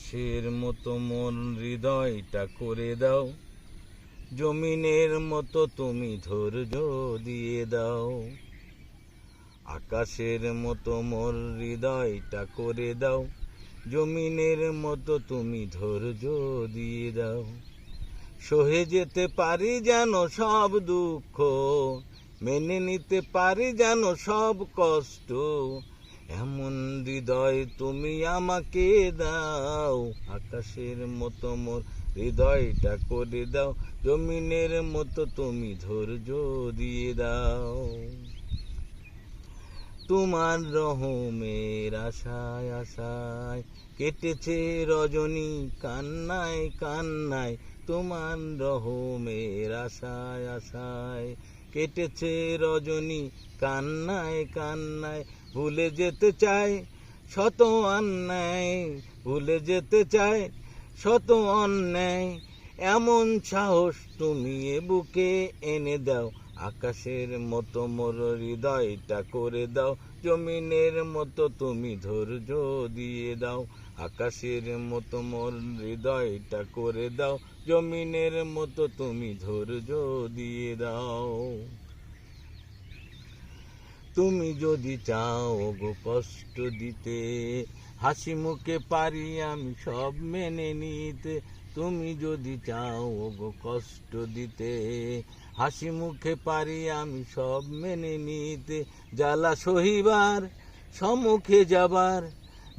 আকাশের মতো মন হৃদয়টা করে দাও। জমিনের মতো তুমি ধৈর্য দিয়ে দাও। আকাশের মতো মোর হৃদয়টা করে দাও। জমিনের মতো তুমি ধৈর্য দিয়ে দাও। সহে যেতে পারি যেন সব দুঃখ, মেনে নিতে পারি যেন সব কষ্ট এমন হৃদয় তুমি আমাকে দাও, আকাশের মতো মোর হৃদয়টা করে দাও, জমিনের মতো তুমি ধৈর্য দিয়ে দাও। তোমার রহমের আশায় আশায় কেটেছে রজনী কান্নায় কান্নায়, তোমার রহমের আশায় আশায় কেটেছে রজনী কান্নায় কান্নায় ভুলে যেতে চাই, শত অন্যায়, ভুলে যেতে চাই, শত অন্যায়। এমন সাহস তুমি এ বুকে এনে দাও, আকাশের মতো মোর হৃদয়টা করে দাও, জমিনের মতো তুমি ধৈর্য দিয়ে দাও, আকাশের মতো মোর হৃদয়টা করে দাও, জমিনের মতো তুমি ধৈর্য দিয়ে দাও। তুমি যদি চাও গো কষ্ট দিতে, হাসি মুখে পারি আমি সব মেনে নিতে। তুমি যদি চাও গো কষ্ট দিতে, হাসি মুখে পারি আমি সব মেনে নিতে। জ্বালা সহিবার সম্মুখে যাবার,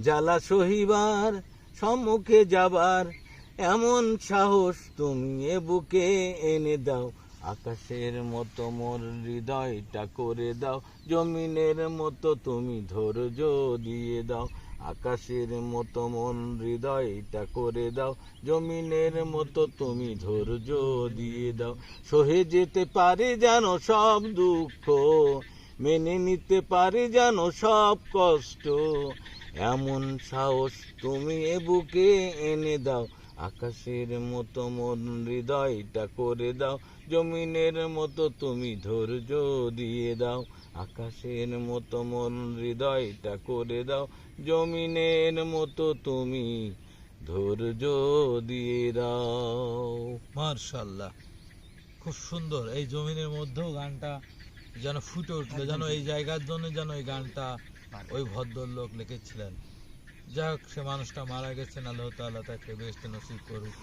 জ্বালা সহিবার সম্মুখে যাবার। এমন সাহস তুমি এ বুকে এনে দাও আকাশের মতো মোর হৃদয়টা করে দাও, জমিনের মতো তুমি ধৈর্য দিয়ে দাও। আকাশের মতো মন হৃদয়টা করে দাও, জমিনের মতো তুমি ধৈর্য দিয়ে দাও। সহে যেতে পারে যেন সব দুঃখ, মেনে নিতে পারে যেন সব কষ্ট। এমন সাহস তুমি এ বুকে এনে দাও আকাশের মতো মন হৃদয়টা করে দাও জমিনের মতো তুমি ধৈর্য দিয়ে দাও। আকাশের মতো মন হৃদয়টা করে দাও জমিনের মতো তুমি ধৈর্য দিয়ে দাও। মার্শাল্লাহ খুব সুন্দর। এই জমিনের মধ্যেও গানটা যেন ফুটে উঠল যেন এই জায়গার জন্য যেন এই গানটা ওই ভদ্রলোক লিখেছিলেন। যাই হোক সে মানুষটা মারা গেছেন আল্লাহ তাআলা তাকে বেহেশতে নসিব করুক।